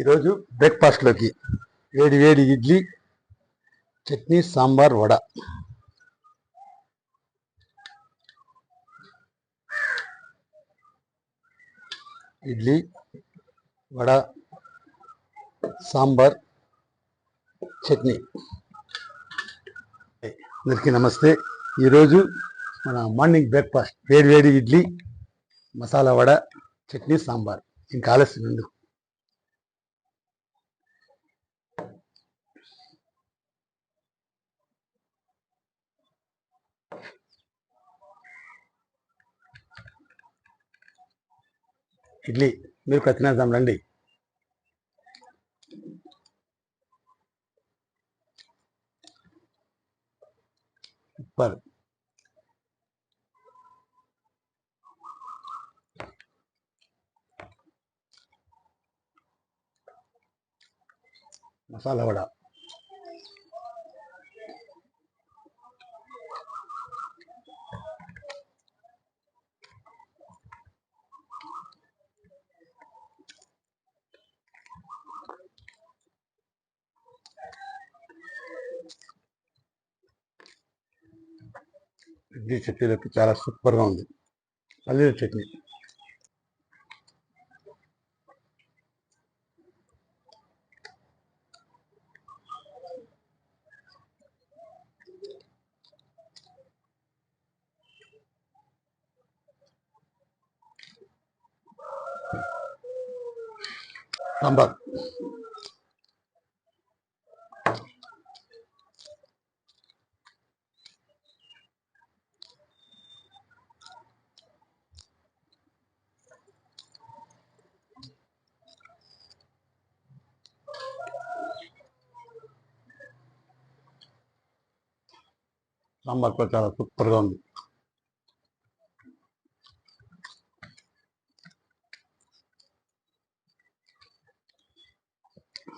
ఈరోజు బ్రేక్ఫాస్ట్లోకి వేడి వేడి ఇడ్లీ చట్నీ సాంబార్ వడ. ఇడ్లీ వడ సాంబార్ చట్నీ. అందరికీ నమస్తే. ఈరోజు మన మార్నింగ్ బ్రేక్ఫాస్ట్ వేడి వేడి ఇడ్లీ మసాలా వడ చట్నీ సాంబార్. ఇంకా ఆలస్యం ఇడ్లీ. మీరు ప్రతినేద్దాం రండి. సూపర్. మసాలా వడ. ఇడ్లీ చట్నీలోకి చాలా సూపర్గా ఉంది పల్లీల చట్నీ సాంబార్ సాంబార్ కూడా చాలా సూపర్గా ఉంది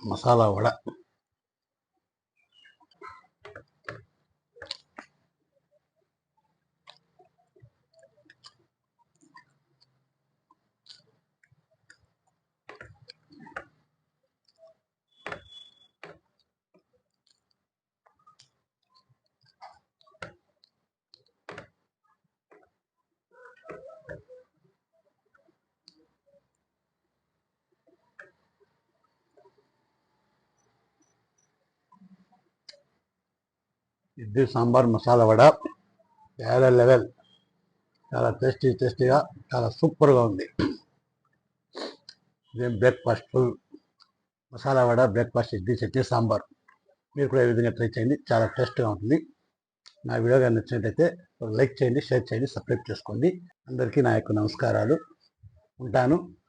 మసాలా వడ ఇడ్లీ సాంబార్ మసాలా వడ. వేరే లెవెల్. చాలా టేస్టీ టేస్టీగా చాలా సూపర్గా ఉంది. ఇదేం breakfast full masala vada breakfast idli chutney sambar. మీరు కూడా ఈ విధంగా ట్రై చేయండి. చాలా టేస్ట్గా ఉంటుంది. నా వీడియో కానీ నచ్చినట్లయితే లైక్ చేయండి షేర్ చేయండి సబ్స్క్రైబ్ చేసుకోండి. అందరికీ నా యొక్క నమస్కారాలు. ఉంటాను.